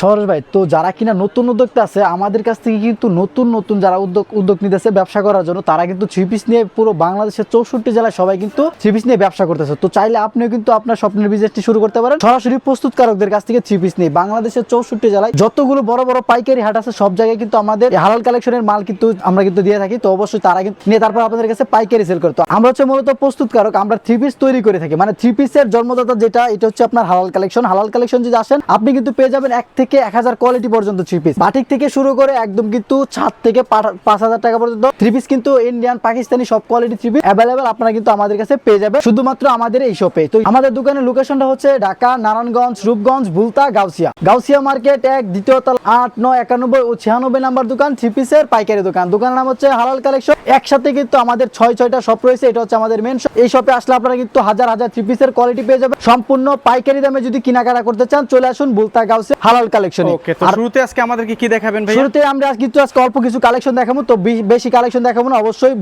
সরোজ ভাই, তো যারা কিনা নতুন উদ্যোক্তা আছে, আমাদের কাছ থেকে কিন্তু নতুন নতুন যারা উদ্যোগ উদ্যোগ নিতেছে ব্যবসা করার জন্য, তারা কিন্তু থ্রি পিস নিয়ে পুরো বাংলাদেশের চৌষট্টি জেলায় সবাই কিন্তু থ্রি পিস নিয়ে ব্যবসা করতেছে। তো চাইলে আপনিও কিন্তু আপনার স্বপ্নের বিজনেসটি শুরু করতে পারেন। সরাসরি প্রস্তুতকারকদের কাছ থেকে থ্রি পিস নিয়ে। বাংলাদেশের চৌষট্টি জেলায় যতগুলো বড় বড় পাইকারি হাট আছে, সব জায়গায় কিন্তু আমাদের হালাল কালেকশনের মাল কিন্তু আমরা কিন্তু দিয়ে থাকি। তো অবশ্যই তারা কিন্তু নিয়ে তারপর আপনাদের কাছে পাইকারি সেল করতো আমরা হচ্ছে মূলত প্রস্তুতকারক, আমরা থ্রি পিস তৈরি করে থাকি। মানে থ্রি পিসের জন্মদাতা যেটা, এটা হচ্ছে আপনার হালাল কালেকশন হালাল কালেকশন যদি আসেন, আপনি কিন্তু পেয়ে যাবেন এক থেকে এক হাজার কোয়ালিটি পর্যন্ত থ্রি পিস বাটিক থেকে শুরু করে একদম কিন্তু ছাদ থেকে পাঁচ হাজার টাকা পর্যন্ত থ্রি পিস কিন্তু ইন্ডিয়ান পাকিস্তানি সব কোয়ালিটি থ্রি পিস অ্যাভেলেবেল আপনারা কিন্তু আমাদের কাছে পেয়ে যাবেন। শুধুমাত্র আমাদের এই শপে তো আমাদের দোকানের লোকেশনটা হচ্ছে ঢাকা, নারায়ণগঞ্জ, রূপগঞ্জ বুলতা গাউসিয়া। গাউসিয়া মার্কেট এক, দ্বিতীয় তলা আট, নয়, একানব্বই ও ছিয়ানব্বই নাম্বার দোকান থ্রি পিসের পাইকারি দোকান। দোকানের নাম হচ্ছে হালাল কালেকশন একসাথে কিন্তু আমাদের ছয়, ছয়টা শপ রয়েছে, এটা হচ্ছে আমাদের মেন শপ এই শপে আসলে আপনারা কিন্তু হাজার হাজার থ্রি পিসের কোয়ালিটি পেয়ে যাবেন। সম্পূর্ণ পাইকারি দামে যদি কেনাকাটা করতে চান, চলে আসুন বুলতা গাউসে হালাল কালেকশন ওকে তো শুরুতে আজকে আমাদেরকে কি দেখাবেন ভাই শুরুতে আমরা আজ কিন্তু আজকে অল্প কিছু কালেকশন দেখাবো তো বেশি কালেকশন দেখাবো না অবশ্যই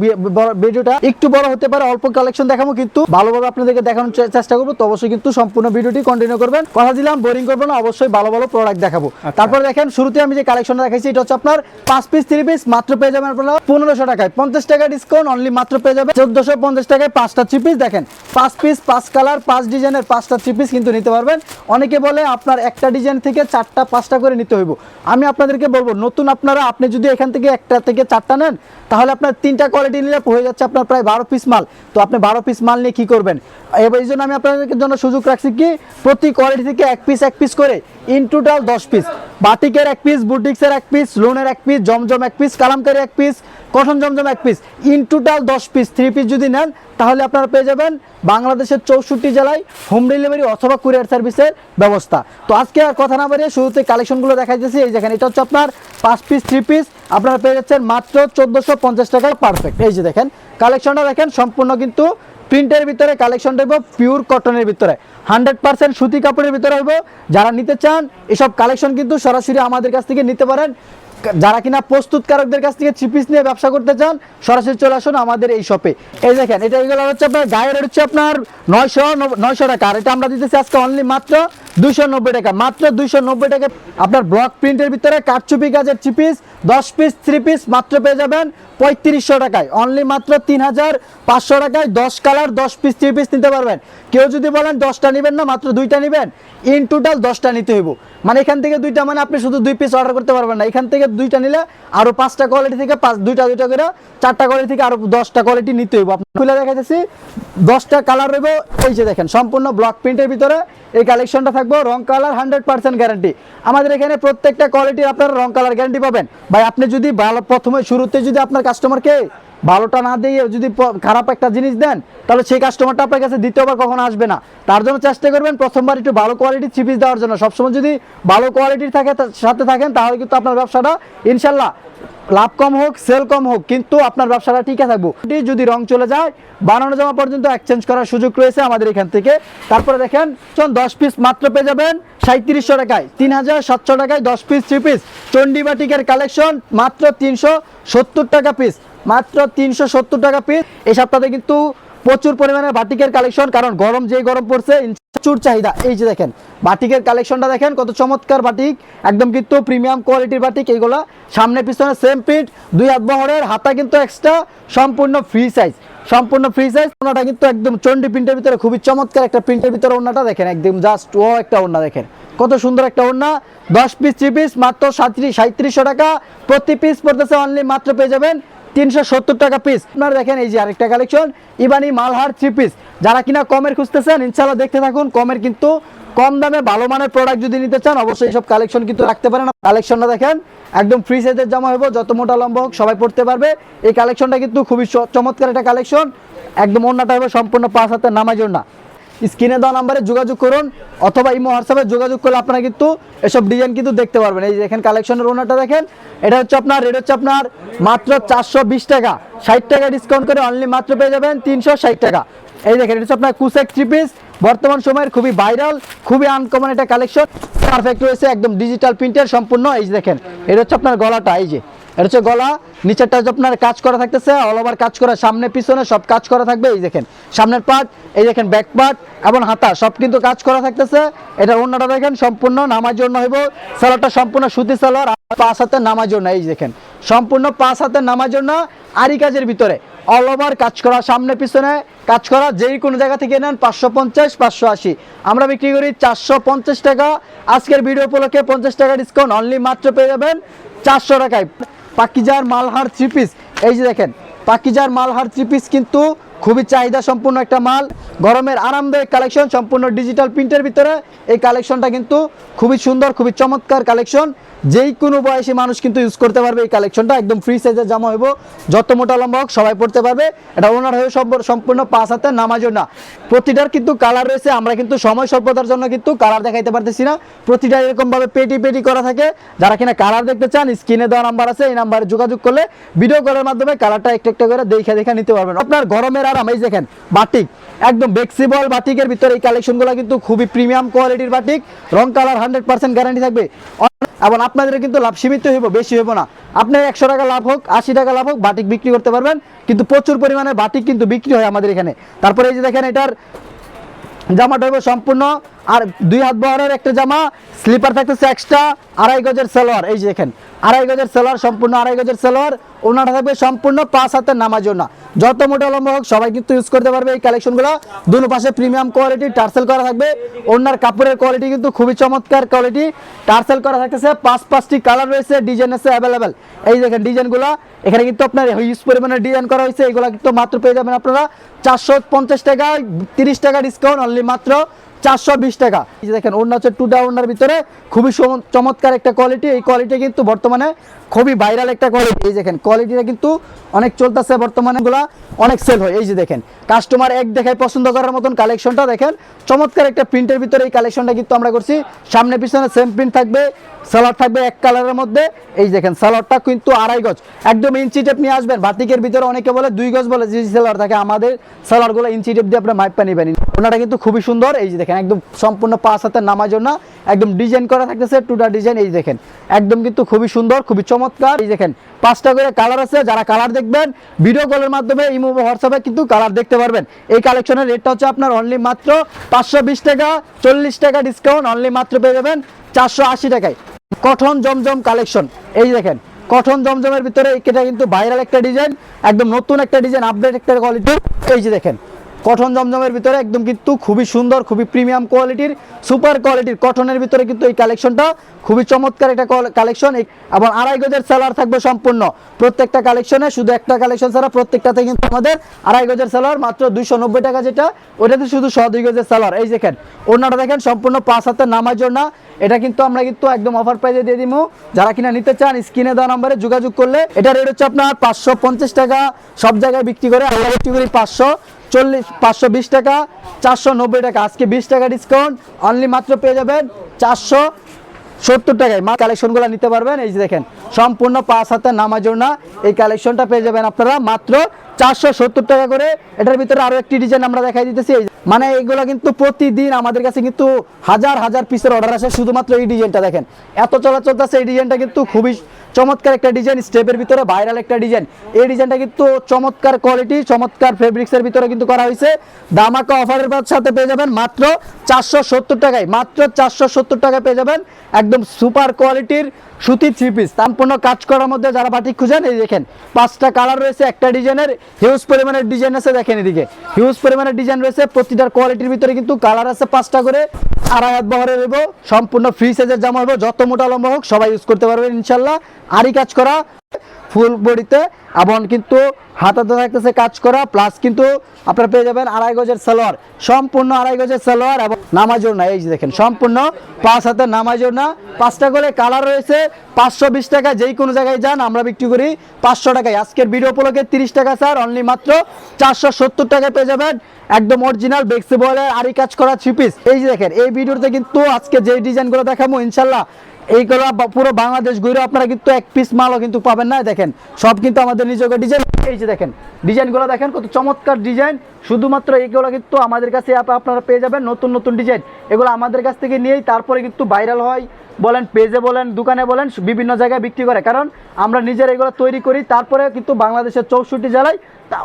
ভিডিওটা একটু বড় হতে পারে অল্প কালেকশন দেখাবো কিন্তু ভালোভাবে আপনাদেরকে দেখানোর চেষ্টা করব তো অবশ্যই কিন্তু সম্পূর্ণ ভিডিওটি কন্টিনিউ করবেন। কথা দিলাম বোরিং করব না অবশ্যই ভালো ভালো প্রোডাক্ট দেখাবো। তারপর দেখেন শুরুতে আমি যে কালেকশনটা দেখাইছি এটা হচ্ছে আপনার পাঁচ পিস থ্রি পিস মাত্র পেয়ে যাবেন আপনারা পনেরোশো টাকায়। পঞ্চাশ টাকা ডিসকাউন্ট অনলি মাত্র পেয়ে যাবে চোদ্দশো পঞ্চাশ টাকায় পাঁচটা থ্রি পিস দেখেন পাঁচ পিস পাঁচ কালার পাঁচ ডিজাইনের পাঁচটা থ্রি পিস কিন্তু নিতে পারবেন। অনেকে বলে আপনার একটা ডিজাইন থেকে চারটা পাঁচটা করে নিতে হইব। আমি আপনাদেরকে বলব, নতুন আপনারা, আপনি যদি এখান থেকে একটা থেকে চারটা নেন, তাহলে আপনার তিনটা কোয়ালিটি নিলে হয়ে যাচ্ছে আপনার প্রায় বারো পিস মাল। তো আপনি বারো পিস মাল নিয়ে কি করবেন? এবার এই জন্য আমি আপনাদের জন্য সুযোগ রাখছি কি, প্রতি কোয়ালিটি থেকে এক পিস এক পিস করে ইন টোটাল দশ পিস বাটিকের এক পিস বুটিক্সের এক পিস লোনের এক পিস জমজম এক পিস কালামকারি এক পিস কটন জমজম এক পিস ইন টোটাল দশ পিস থ্রি পিস যদি নেন, তাহলে আপনারা পেয়ে যাবেন বাংলাদেশের চৌষট্টি জেলায় হোম ডেলিভারি অথবা কুরিয়ার সার্ভিসের ব্যবস্থা। তো আজকে আর কথা না বাড়িয়ে শুরুতে কালেকশনগুলো দেখাইতেছি। এই দেখেন, এটা হচ্ছে আপনার পাঁচ পিস থ্রি পিস আপনারা পেয়ে যাচ্ছেন মাত্র চোদ্দোশো পঞ্চাশ টাকায় পারফেক্ট এই যে দেখেন কালেকশনটা দেখেন, সম্পূর্ণ কিন্তু প্রিন্টের ভিতরে কালেকশন রইব পিওর কটনের ভিতরে। হান্ড্রেড পার্সেন্ট সুতি কাপড়ের ভিতরে হইব যারা নিতে চান, এসব কালেকশন কিন্তু সরাসরি আমাদের কাছ থেকে নিতে পারেন। যারা কিনা প্রস্তুতকারকদের কাছ থেকে চিপিস নিয়ে ব্যবসা করতে চান, সরাসরি চলে আসুন আমাদের এই শপে এই দেখেন, এটা হচ্ছে আপনার গায়ের হচ্ছে আপনার নয়শো নয়শো টাকা। আর এটা আমরা দিতেছি আজকে অনলি মাত্র দুইশো নব্বই টাকা। মাত্র দুইশো নব্বই টাকা। আপনার ব্লক প্রিন্টের ভিতরে কাটচুপি কাজের থ্রি পিস দশ পিস থ্রি পিস মাত্র পেয়ে যাবেন পঁয়ত্রিশশো টাকায়। অনলি মাত্র তিন হাজার পাঁচশো টাকায় দশ কালার দশ পিস থ্রি পিস নিতে পারবেন। কেউ যদি বলেন দশটা নেবেন না, মাত্র দুইটা নেবেন। ইন টোটাল দশটা নিতে হইব। মানে এখান থেকে দুইটা মানে আপনি শুধু দুই পিস অর্ডার করতে পারবেন না। এখান থেকে দুইটা নিলে আরও পাঁচটা কোয়ালিটি থেকে পাঁচ দুইটা দুইটা করে চারটা কোয়ালিটি থেকে আরও দশটা কোয়ালিটি নিতে হইব। আপনি খুলে দেখাইতেছি। দশটা কালার রইব এই যে দেখেন, সম্পূর্ণ ব্লক প্রিন্টের ভিতরে এই কালেকশনটা থাকব। রং কালার হান্ড্রেড পার্সেন্ট গ্যারান্টি আমাদের এখানে প্রত্যেকটা কোয়ালিটির আপনারা রং কালার গ্যারান্টি পাবেন। ভাই, আপনি যদি ভালো প্রথমে শুরুতে যদি আপনার কাস্টমারকে ভালোটা না দিয়ে যদি খারাপ একটা জিনিস দেন, তাহলে সেই কাস্টমারটা আপনার কাছে দ্বিতীয়বার কখনো আসবে না। তার জন্য চেষ্টা করবেন প্রথমবার একটু ভালো কোয়ালিটির চিপিস দেওয়ার জন্য। সবসময় যদি ভালো কোয়ালিটির থাকে সাথে থাকেন, তাহলে কিন্তু আপনার ব্যবসাটা ইনশাল্লাহ লাভ কম হোক সেল কম হোক, কিন্তু আপনার ব্যবসাটা ঠিক থাকব। যদি রং চলে যায়, বানানো জামা পর্যন্ত এক্সচেঞ্জ করার সুযোগ রয়েছে আমাদের এখান থেকে। তারপরে দেখেন চল দশ পিস মাত্র পেয়ে যাবেন সাঁত্রিশশো টাকায়, তিন হাজার সাতশো টাকায় দশ পিস থ্রি পিস চণ্ডীবাটিকের কালেকশন মাত্র তিনশো সত্তর টাকা পিস মাত্র তিনশো সত্তর টাকা পিস এই সপ্তাহে কিন্তু প্রচুর পরিমাণে বাটিকের কালেকশন কারণ গরম যে গরম পড়ছে, প্রচুর চাহিদা। এই যে দেখেন, বাটিকের কালেকশনটা দেখেন, কত চমৎকার বাটিক। একদম কিন্তু প্রিমিয়াম কোয়ালিটির বাটিক এইগুলা। সামনে পিছনে সেম প্রিন্ট দুই হাত বহরের, হাতা কিন্তু এক্সট্রা সম্পূর্ণ ফ্রি সাইজ সম্পূর্ণ ফ্রি সাইজ ওনাটা কিন্তু একদম চন্ডি প্রিন্টের ভিতরে খুবই চমৎকার একটা প্রিন্টের ভিতরে ওনাটা দেখেন, একদম জাস্ট ও একটা ওনা দেখেন। কত সুন্দর একটা ওড়না, দশ পিস থ্রি পিস মাত্র সাঁত্রিশ, সাঁত্রিশশো টাকা। প্রতি পিস পড়তেছে অনলি মাত্র পেয়ে যাবেন তিনশো সত্তর টাকা পিস আপনারা দেখেন এই যে আরেকটা কালেকশন ইবানি মালহার থ্রি পিস যারা কিনা কমের খুঁজতেছেন ইনশাল্লাহ দেখতে থাকুন, কমের কিন্তু কম দামে ভালো মানের প্রোডাক্ট যদি নিতে চান, অবশ্যই সব কালেকশন কিন্তু রাখতে পারেন। কালেকশনটা দেখেন, একদম ফ্রি সাইজের জামা হইব, যত মোটা লম্বা হোক, সবাই পড়তে পারবে। এই কালেকশনটা কিন্তু খুবই চমৎকার একটা কালেকশন একদম অন্যটা হবে সম্পূর্ণ পাঁচ হাতের নামার জন্য স্ক্রিনে দেওয়া নাম্বারে যোগাযোগ করুন, অথবা ইমো হোয়াটসঅ্যাপে যোগাযোগ করলে আপনারা কিন্তু এসব ডিজাইন কিন্তু দেখতে পারবেন। এই যে দেখেন কালেকশনের ওনারটা দেখেন, এটা হচ্ছে আপনার, রেট হচ্ছে আপনার মাত্র চারশো বিশ টাকা। ষাট টাকা ডিসকাউন্ট করে অনলি মাত্র পেয়ে যাবেন তিনশো ষাট টাকা। এই দেখেন, এটা হচ্ছে আপনার কুসেক থ্রি পিস বর্তমান সময়ের খুবই ভাইরাল খুবই আনকমন একটা কালেকশন পারফেক্ট রয়েছে, একদম ডিজিটাল প্রিন্টের সম্পূর্ণ। এই যে দেখেন, এটা হচ্ছে আপনার গলাটা, এই যে। এটা হচ্ছে গলা, নিচেরটা আপনার কাজ করা থাকতেছে অল ওভার কাজ করা, সামনে, পিছনে সব কাজ করা থাকবে, এই দেখেন। সামনের পার্ট এই দেখেন ব্যাক পার্ট এবং হাতা, সব কিন্তু কাজ করা থাকতেছে। এটা অন্যটা দেখেন, সম্পূর্ণ নামার জন্য হইব। সালোয়ারটা সম্পূর্ণ সুতি সালোয়ার পাঁচ হাতের নামার জন্য এই দেখেন। সম্পূর্ণ পাঁচ হাতের নামার জন্য আরি কাজের ভিতরে। অল ওভার কাজ করা, সামনে, পিছনে কাজ করা যেই কোনো জায়গা থেকে নেন পাঁচশো পঞ্চাশ, পাঁচশো আশি। আমরা বিক্রি করি চারশো পঞ্চাশ টাকা। আজকের ভিডিও উপলক্ষে পঞ্চাশ টাকা ডিসকাউন্ট অনলি মাত্র পেয়ে যাবেন চারশো টাকায়। পাকিজার মালহার থ্রি পিস এই যে দেখেন পাকিজার মালহার থ্রি পিস কিন্তু খুবই চাহিদা সম্পূর্ণ একটা মাল, গরমের আরামদায়ক কালেকশন সম্পূর্ণ ডিজিটাল প্রিন্টের ভিতরে। এই কালেকশনটা কিন্তু খুবই সুন্দর, খুবই চমৎকার কালেকশন যেই কোনো বয়সী মানুষ কিন্তু ইউজ করতে পারবে এই কালেকশনটা একদম ফ্রি সাইজের জামা হইব। যত মোটা লম্বা হোক, সবাই পড়তে পারবে। এটা ওনার হয়ে সম্প- সম্পূর্ণ পাঁচ হাতে নামাজও না। প্রতিটার কিন্তু কালার রয়েছে, আমরা কিন্তু সময় স্বল্পতার জন্য কিন্তু কালার দেখাইতে পারতেছি না। প্রতিটা এরকম ভাবে পেটি পেটি করা থাকে। যারা কিনা কালার দেখতে চান স্ক্রিনে দেওয়া নাম্বার আছে, এই নাম্বারে যোগাযোগ করলে ভিডিও কলের মাধ্যমে কালারটা একটা একটা করে দেখে দেখে নিতে পারবেন। আপনার গরমের আরাম এই দেখেন, বাটিক। একদম ফ্লেক্সিবল বাটিকের ভিতরে এই কালেকশনগুলো কিন্তু খুবই প্রিমিয়াম কোয়ালিটির বাটিক। রং কালার হান্ড্রেড পার্সেন্ট গ্যারান্টি থাকবে। এবং আপনাদের কিন্তু লাভ সীমিত হইব, বেশি হইব না। আপনার একশো টাকা লাভ হোক, আশি টাকা লাভ হোক, বাটিক বিক্রি করতে পারবেন। কিন্তু প্রচুর পরিমাণে বাটিক কিন্তু বিক্রি হয় আমাদের এখানে। তারপরে এই যে দেখেন, এটার জামাটা হইব সম্পূর্ণ আর দুই হাত বহরের একটা জামা স্লিপার থাকতেছে এক্সট্রা আড়াই গজের সালোয়ার। এই যে দেখেন, আড়াই গজের সালোয়ার, সম্পূর্ণ আড়াই গজের সালোয়ার, ওনাটা থাকবে সম্পূর্ণ পাঁচ হাতের নামার জন্য যত মোটা লম্বা হোক, সবাই কিন্তু ইউজ করতে পারবে এই কালেকশনগুলো দুনো পাশে প্রিমিয়াম কোয়ালিটি টার্সেল করা থাকবে। ওনার কাপড়ের কোয়ালিটি কিন্তু খুবই চমৎকার কোয়ালিটি টার্সেল করা থাকতেছে, পাঁচ পাঁচটি কালার রয়েছে ডিজাইন আছে অ্যাভেলেবেল এই দেখেন ডিজাইনগুলো এখানে কিন্তু আপনার হিউজ পরিমাণে ডিজাইন করা হয়েছে, এগুলো কিন্তু মাত্র পেয়ে যাবেন আপনারা। চারশো পঞ্চাশ টাকা তিরিশ টাকা ডিসকাউন্ট অনলি মাত্র। চারশো বিশ টাকা। এই যে দেখেন ওড়নার ভিতরে খুবই চমৎকার একটা কোয়ালিটি এই কোয়ালিটি কিন্তু বর্তমানে খুবই ভাইরাল একটা কোয়ালিটি এই দেখেন কোয়ালিটিটা কিন্তু অনেক চলতেছে বর্তমানে অনেক সেল হয়। এই যে দেখেন কাস্টমার এক দেখায় পছন্দ করার মতন কালেকশনটা দেখেন, চমৎকার একটা প্রিন্টের ভিতরে এই কালেকশনটা কিন্তু আমরা করছি। সামনে, পিছনে সেম প্রিন্ট থাকবে সালোয়ার থাকবে এক কালারের মধ্যে। এই দেখেন সালোয়ারটা কিন্তু আড়াই গজ। একদম ইঞ্চি টেপ নিয়ে আসবেন। বাতিকের ভিতরে অনেকে বলে দুই গজ বলে, যে সালোয়ার থাকে, আমাদের সালোয়ারগুলো ইঞ্চি টেপ দিয়ে আপনার মাইপা নিবেন। ওনাটা কিন্তু খুবই সুন্দর। এই যে দেখেন, একদম সম্পূর্ণ পাঁচ হাতের নামার জন্য একদম ডিজাইন করা থাকতেছে টুটা ডিজাইন, এই দেখেন, একদম কিন্তু খুবই সুন্দর, খুবই চমৎকার। এই দেখেন, পাঁচটা করে কালার আছে, যারা কালার দেখবেন, ভিডিও কলের মাধ্যমে, ইমো হোয়াটসঅ্যাপে কিন্তু কালার দেখতে পারবেন। এই কালেকশনের রেটটা হচ্ছে আপনার অনলি মাত্র পাঁচশো বিশ টাকা, চল্লিশ টাকা ডিসকাউন্ট অনলি মাত্র পেয়ে যাবেন চারশো আশি টাকায়। কঠন জমজম কালেকশন, এই দেখেন, কঠন জমজমের ভিতরে এটা কিন্তু ভাইরাল একটা ডিজাইন, একদম নতুন একটা ডিজাইন আপডেট একটা কোয়ালিটি এই যে দেখেন কঠন জমজমের ভিতরে একদম কিন্তু খুবই সুন্দর, খুবই প্রিমিয়াম কোয়ালিটির সুপার কোয়ালিটির কটনের ভিতরে কিন্তু এই কালেকশনটা খুবই চমৎকার একটা কালেকশন এবং আড়াই গজের সেলার থাকবে সম্পূর্ণ। প্রত্যেকটা কালেকশনে শুধু একটা কালেকশন ছাড়া প্রত্যেকটাতে কিন্তু আমাদের আড়াই গজের সেলার মাত্র দুইশো নব্বই টাকা যেটা, ওটাতে শুধু শ দুই গজের সেলার এই দেখেন অন্যটা দেখেন, সম্পূর্ণ পাঁচ হাতের নামার জন্য। এটা কিন্তু আমরা কিন্তু একদম অফার প্রাইজে দিয়ে দিব যারা কিনা নিতে চান, স্ক্রিনে দেওয়া নম্বরে যোগাযোগ করলে, এটা রেট হচ্ছে আপনার পাঁচশো পঞ্চাশ টাকা। সব জায়গায় বিক্রি করে আমরা বিক্রি করি পাঁচশো। চল্লিশ, পাঁচশো বিশ টাকা, চারশো নব্বই টাকা। আজকে বিশ টাকা ডিসকাউন্ট অনলি মাত্র পেয়ে যাবেন চারশো সত্তর টাকায়। মা কালেকশনগুলো নিতে পারবেন। এই যে দেখেন, সম্পূর্ণ পাঁচ হাতের জন্য এই কালেকশনটা পেয়ে যাবেন আপনারা মাত্র চারশো সত্তর টাকা করে। এটার ভিতরে আরও একটি ডিজাইন আমরা দেখাই দিতেছি। মানে এগুলো কিন্তু প্রতিদিন আমাদের কাছে কিন্তু হাজার হাজার পিসের অর্ডার আসে। শুধুমাত্র এই ডিজাইনটা দেখেন। এত চলাচল আছে, এই ডিজাইনটা কিন্তু খুবই চমৎকার একটা ডিজাইন স্টেপের ভিতরে ভাইরাল একটা ডিজাইন এই ডিজাইনটা কিন্তু চমৎকার কোয়ালিটি চমৎকার ফেব্রিক্সের ভিতরে কিন্তু করা হয়েছে। দামাকা অফারের সাথে পেয়ে যাবেন মাত্র চারশো সত্তর টাকায়, মাত্র চারশো সত্তর টাকায় পেয়ে যাবেন একদম সুপার কোয়ালিটির সুতির থ্রি পিস সম্পূর্ণ কাজ করার মধ্যে যারা বাটিক খুঁজেন, এই দেখেন, পাঁচটা কালার রয়েছে, একটা ডিজাইনের হিউজ পরিমাণের ডিজাইন আছে, দেখেন এদিকে। হিউজ পরিমাণের ডিজাইন রয়েছে, প্রতিটার কোয়ালিটির ভিতরে কিন্তু কালার আছে পাঁচটা করে। আড়াই হাত বহরে রইব, সম্পূর্ণ ফ্রি সাইজের জামা হবে, যত মোটা লম্বা হোক সবাই ইউজ করতে পারবেন ইনশাল্লাহ আরই কাজ করা। ফুল বডিতে, এবং কিন্তু হাতাতে থাকতেছে কাজ করা প্লাস কিন্তু আপনারা পেয়ে যাবেন আড়াই গজের সালোয়ার। সম্পূর্ণ আড়াই গজের সালোয়ার এবং নামাজোর না এই যে দেখেন, সম্পূর্ণ পাঁচ হাতের নামাজোর না পাঁচটা করে কালার রয়েছে, পাঁচশো বিশ টাকা যেই কোনো জায়গায় যান, আমরা বিক্রি করি পাঁচশো টাকায়। আজকের ভিডিও উপলক্ষে তিরিশ টাকা স্যার অনলি মাত্র চারশো সত্তর টাকায় পেয়ে যাবেন একদম অরিজিনাল বেক্সি বয়েলের আড়ি কাজ করা থ্রি পিস এই যে দেখেন, এই ভিডিওতে কিন্তু আজকে যে ডিজাইনগুলো দেখাবো, ইনশাল্লাহ এইগুলো পুরো বাংলাদেশ ঘুরে আপনারা কিন্তু এক পিস মালও কিন্তু পাবেন না। দেখেন, সব কিন্তু আমাদের নিজেকে ডিজাইন এই যে দেখেন ডিজাইনগুলো দেখেন, কত চমৎকার ডিজাইন শুধুমাত্র এইগুলো কিন্তু আমাদের কাছে আপনারা পেয়ে যাবেন নতুন নতুন ডিজাইন এগুলো আমাদের কাছ থেকে নিয়েই তারপরে কিন্তু ভাইরাল হয়। বলেন পেজে বলেন, দোকানে বলেন, বিভিন্ন জায়গায় বিক্রি করে। কারণ আমরা নিজের এগুলো তৈরি করি, তারপরে কিন্তু বাংলাদেশের চৌষট্টি জেলায়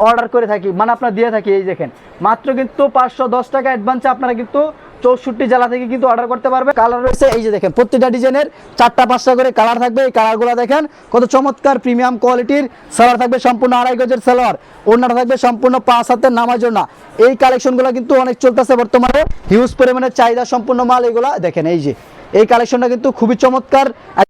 অর্ডার করে থাকি। মানে আপনার দিয়ে থাকি, এই দেখেন। মাত্র কিন্তু পাঁচশো দশ টাকা অ্যাডভান্সে আপনারা কিন্তু চৌষট্টি জেলা থেকে কিন্তু অর্ডার করতে পারবে। কালার রয়েছে, এই যে দেখেন, প্রত্যেকটা ডিজাইনের চারটা, পাঁচটা করে কালার থাকবে। এই কালারগুলো দেখেন, কত চমৎকার প্রিমিয়াম কোয়ালিটির সালোয়ার থাকবে, সম্পূর্ণ আড়াই গজের সালোয়ার ওনাটা থাকবে সম্পূর্ণ পাঁচ হাতের নামার জন্য এই কালেকশনগুলো কিন্তু অনেক চলতেছে বর্তমানে। হিউজ পরিমাণে চাহিদা সম্পূর্ণ মাল এগুলা। দেখেন, এই যে, এই কালেকশনটা কিন্তু খুবই চমৎকার।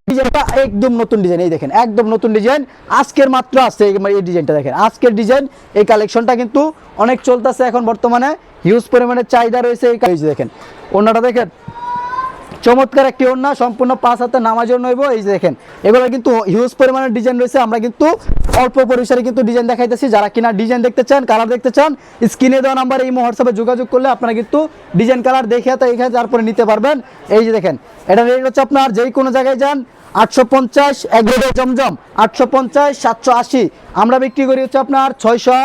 ডিজাইনটা একদম নতুন ডিজাইন, এই দেখেন, একদম নতুন ডিজাইন। আজকের মাত্র আসছে এই ডিজাইনটা দেখেন। আজকের ডিজাইন, এই কালেকশনটা কিন্তু অনেক চলতেছে এখন বর্তমানে। হিউজ পরিমাণে চাহিদা রয়েছে এই যে দেখেন। ওনাটা দেখেন। চমৎকার একটি ওড়না, সম্পূর্ণ পাঁচ হাতে নামার জন্য এই যে দেখেন। এগুলো কিন্তু হিউজ পরিমাণের ডিজাইন রয়েছে। আমরা কিন্তু অল্প পরিসরে কিন্তু ডিজাইন দেখাইতেছি। যারা কিনা ডিজাইন দেখতে চান কালার দেখতে চান স্ক্রিনে দেওয়া নাম্বার এই হোয়াটসঅ্যাপে যোগাযোগ করলে আপনারা কিন্তু ডিজাইন কালার দেখে তো এখানে তারপরে নিতে পারবেন। এই যে দেখেন, এটা রেট হচ্ছে আপনার যেই কোনো জায়গায় যান, আটশো পঞ্চাশ, এক জমজম, আটশো পঞ্চাশ, সাতশো আশি। আমরা বিক্রি করি হচ্ছে আপনার ছয়শো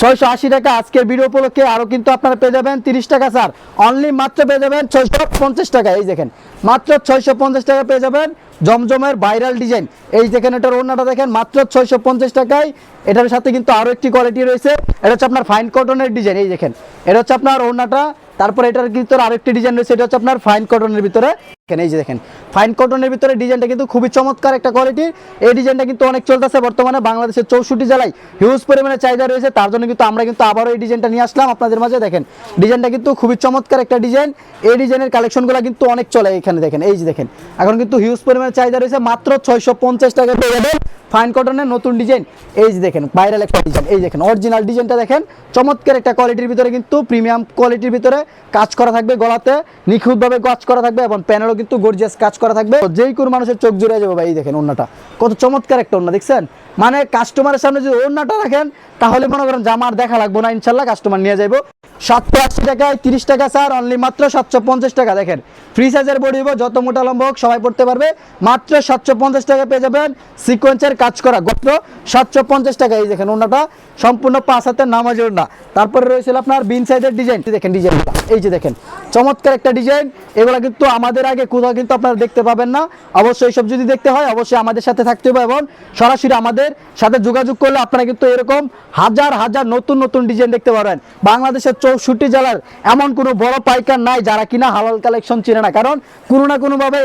ছয়শো আশি টাকা আজকের ভিডিও উপলক্ষে আরও কিন্তু আপনারা পেয়ে যাবেন তিরিশ টাকা, স্যার। অনলি মাত্র পেয়ে যাবেন ছয়শো পঞ্চাশ টাকা। এই দেখেন, মাত্র ছয়শো পঞ্চাশ টাকা পেয়ে যাবেন জমজমের ভাইরাল ডিজাইন এই দেখেন এটার ওড়নাটা দেখেন, মাত্র ছয়শো পঞ্চাশ টাকায়। এটার সাথে কিন্তু আরও একটি কোয়ালিটি রয়েছে। এটা হচ্ছে আপনার ফাইন কটনের ডিজাইন এই দেখেন। এটা হচ্ছে আপনার ওড়নাটা। তারপরে এটার ভিতরে আরেকটি ডিজাইন রয়েছে, এটা হচ্ছে আপনার ফাইন কটনের ভিতরে। দেখেন, এই যে দেখেন। ফাইন কটনের ভিতরে ডিজাইনটা কিন্তু খুবই চমৎকার একটা কোয়ালিটির এই ডিজাইনটা কিন্তু অনেক চলতেছে বর্তমানে বাংলাদেশের চৌষট্টি জেলায়। হিউজ পরিমাণে চাহিদা রয়েছে, তার জন্য কিন্তু আমরা কিন্তু আবারও এই ডিজাইনটা নিয়ে আসলাম আপনাদের মাঝে। দেখেন ডিজাইনটা কিন্তু খুবই চমৎকার একটা ডিজাইন এই ডিজাইনের কালেকশনগুলো কিন্তু অনেক চলে এখানে, দেখেন। এই যে দেখেন, এখন কিন্তু হিউজ পরিমাণে চাহিদা রয়েছে মাত্র ছয়শো পঞ্চাশ টাকা পেয়ে যাবেন ফাইন কটনের নতুন ডিজাইন এই যে দেখেন ভাইরাল একটা ডিজাইন এই দেখেন অরিজিনাল ডিজাইনটা দেখেন। চমৎকার একটা কোয়ালিটির ভিতরে কিন্তু প্রিমিয়াম কোয়ালিটির ভিতরে কাজ করা থাকবে গলাতে, নিখুঁতভাবে কাজ করা থাকবে এবং প্যানেলও কিন্তু গর্জিয়াস কাজ করা থাকবে। যেই কোনো মানুষের চোখ জুড়ে যাবে ভাই, এই দেখেন ওন্নাটা কত চমৎকার একটা ওন্না দেখছেন? মানে কাস্টমারের সামনে যদি ওন্নাটা রাখেন, তাহলে মনে করেন জামার দেখা লাগবে না, ইনশাল্লাহ কাস্টমার নিয়ে যাব সাতশো আশি টাকায় তিরিশ টাকা, স্যার। অনলি মাত্র সাতশো পঞ্চাশ টাকা, দেখেন। ফ্রি সাইজের বডি হোক যত মোটা লম্বা হোক, সবাই পড়তে পারবে। মাত্র সাতশো পঞ্চাশ টাকা পেয়ে যাবেন সিকোয়েন্সের কাজ করা মাত্র সাতশো পঞ্চাশ টাকা এই দেখেন ওনাটা সম্পূর্ণ পাঁচ হাতের নামাজের না তারপরে রয়েছে আপনার বিন সাইজের ডিজাইন দেখেন ডিজাইনটা এই যে দেখেন, চমৎকার একটা ডিজাইন এগুলো কিন্তু আমাদের আগে কোথাও কিন্তু আপনারা দেখতে পাবেন না। অবশ্যই সব যদি দেখতে হয়, অবশ্যই আমাদের সাথে থাকতে হবে এবং সরাসরি আমাদের সাথে যোগাযোগ করলে আপনারা কিন্তু এরকম হাজার হাজার নতুন নতুন ডিজাইন দেখতে পারবেন। বাংলাদেশের চৌষট্টি জেলার এমন কোনো বড় পাইকার নাই যারা কিনা হালাল কালেকশন চিনে না। কারণ কোনো না কোনোভাবে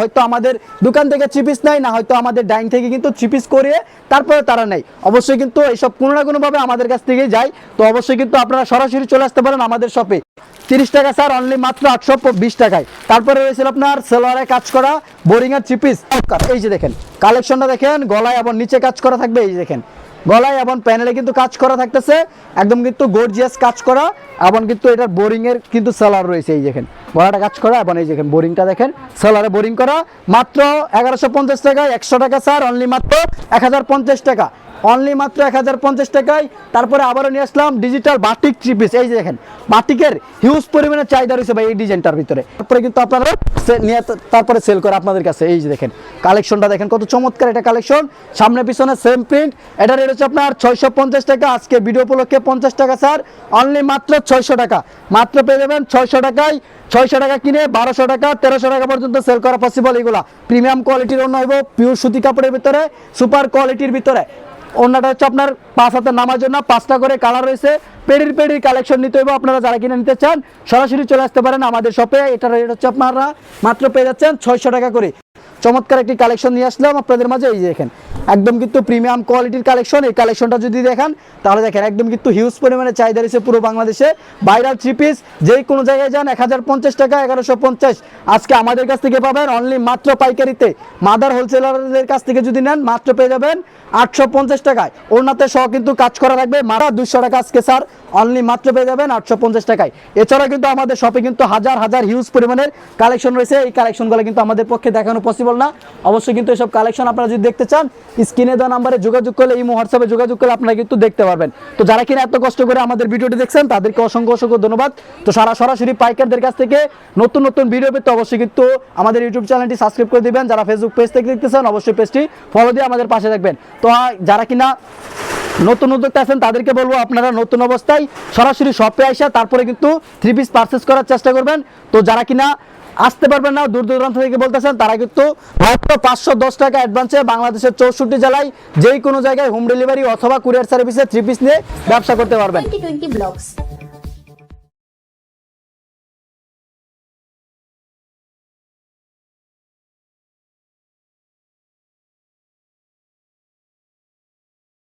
হয়তো আমাদের দোকান থেকে চিপিস নেয় না হয়তো আমাদের ডাইন থেকে কিন্তু চিপিস করিয়ে তারপরে তারা নেই অবশ্যই কিন্তু এইসব কোনো না কোনোভাবে আমাদের কাছ থেকেই যায়। তো অবশ্যই কিন্তু আপনারা সরাসরি চলে আসতে পারেন আমাদের শপে তিরিশ টাকা স্যার অনলি মাত্র আটশো বিশ টাকায়। তারপরে রয়েছে আপনার সেলোয়ারে কাজ করা বোরিং এর চিপিস এই যে দেখেন কালেকশনটা দেখেন, গলায় এবং নিচে কাজ করা থাকবে, এই যে দেখেন। গলায় এবং প্যানেলে কিন্তু কাজ করা থাকতেছে। একদম কিন্তু গর্জিয়াস কাজ করা এবং কিন্তু এটার বোরিংয়ের কিন্তু সেলার রয়েছে এই যেখানে গলাটা কাজ করা এবং এই যেখানে বোরিংটা দেখেন সেলারে বোরিং করা। মাত্র এগারোশো পঞ্চাশ টাকা একশো টাকা স্যার অনলি মাত্র এক হাজার পঞ্চাশ টাকা। অনলি মাত্র এক হাজার পঞ্চাশ টাকায়। তারপরে আবারও নিয়ে আসলাম ডিজিটাল বাটিক থ্রি পিস এই যে দেখেন বাটিকের হিউজ পরিমাণে চাহিদা রয়েছে ভাই এই ডিজাইনটার ভিতরে। তারপরে কিন্তু আপনারা নিয়ে তারপরে সেল করে আপনাদের কাছে। এই যে দেখেন কালেকশনটা দেখেন, কত চমৎকার এটা কালেকশন সামনে পিছনে সেম প্রিন্ট এটা রেট হচ্ছে আপনার ছয়শো পঞ্চাশ টাকা। আজকে ভিডিও উপলক্ষে পঞ্চাশ টাকা স্যার অনলি মাত্র ছয়শো টাকা। মাত্র পেয়ে যাবেন ছয়শো টাকায়। ছয়শো টাকা কিনে বারোশো টাকা, তেরোশো টাকা পর্যন্ত সেল করা পসিবল এগুলা। প্রিমিয়াম কোয়ালিটির অন্য হইব পিওর সুতি কাপড়ের ভিতরে সুপার কোয়ালিটির ভিতরে। অন্যটা হচ্ছে আপনার পাঁচ হাতে নামার জন্য পাঁচটা করে কালার রয়েছে। পেডির পেডির কালেকশন নিতে হইব, আপনারা যারা কিনে নিতে চান, সরাসরি চলে আসতে পারেন আমাদের শপে এটা রেট হচ্ছে আপনারা মাত্র পেয়ে যাচ্ছেন ছয়শো টাকা করে। চমৎকার একটি কালেকশন নিয়ে আসলাম আপনাদের মাঝে। এই যে দেখেন, একদম কিন্তু প্রিমিয়াম কোয়ালিটির কালেকশন এই কালেকশনটা যদি দেখান, তাহলে দেখেন একদম কিন্তু হিউজ পরিমাণে চাহিদা রয়েছে পুরো বাংলাদেশে। ভাইরাল থ্রি পিস যেই কোনো জায়গায় যান, এক হাজার পঞ্চাশ টাকা, এগারোশো আজকে আমাদের কাছ থেকে পাবেন অনলি মাত্র পাইকারিতে। মাদার হোলসেলারদের কাছ থেকে যদি নেন, মাত্র পেয়ে যাবেন আটশো পঞ্চাশ টাকায়। ওনাতে সহ কিন্তু কাজ করা লাগবে মারা দুশো টাকা আজকে, স্যার। অনলি মাত্র পেয়ে যাবেন আটশো পঞ্চাশ টাকায়। এছাড়া কিন্তু আমাদের শপে কিন্তু হাজার হাজার হিউজ পরিমাণের কালেকশন রয়েছে। এই কালেকশনগুলো কিন্তু আমাদের পক্ষে দেখানো পসিবল না। অবশ্যই কিন্তু এসব কালেকশন আপনারা যদি দেখতে চান, স্ক্রিনে দেওয়া নাম্বারে যোগাযোগ করলে, এই হোয়াটসঅ্যাপে যোগাযোগ করলে আপনারা কিন্তু দেখতে পারবেন। তো যারা কিনা এত কষ্ট করে আমাদের ভিডিওটি দেখছেন, তাদেরকে অসংখ্য অসংখ্য ধন্যবাদ। তো সারা সরাসরি পাইকারদের কাছ থেকে নতুন নতুন ভিডিও পেতে অবশ্যই কিন্তু আমাদের ইউটিউব চ্যানেলটি সাবস্ক্রাইব করে দিবেন। যারা ফেসবুক পেজ থেকে দেখতেছেন, অবশ্যই পেজটি ফলো দিয়ে আমাদের পাশে থাকবেন। তো যারা কিনা নতুন উদ্যোক্তা আছেন, তাদেরকে বলব আপনারা নতুন অবস্থায় সরাসরি শপে আসা তারপরে কিন্তু থ্রি পিস পারচেস করার চেষ্টা করবেন। তো যারা কিনা আসতে পারবেন না, দূর দূরান্ত থেকে বলতেছেন, তারা কিন্তু মাত্র পাঁচশো দশ টাকা অ্যাডভান্সে বাংলাদেশের চৌষট্টি জেলায় যেই কোনো জায়গায় হোম ডেলিভারি অথবা কুরিয়ার সার্ভিসে থ্রি পিস নিয়ে ব্যবসা করতে পারবেন।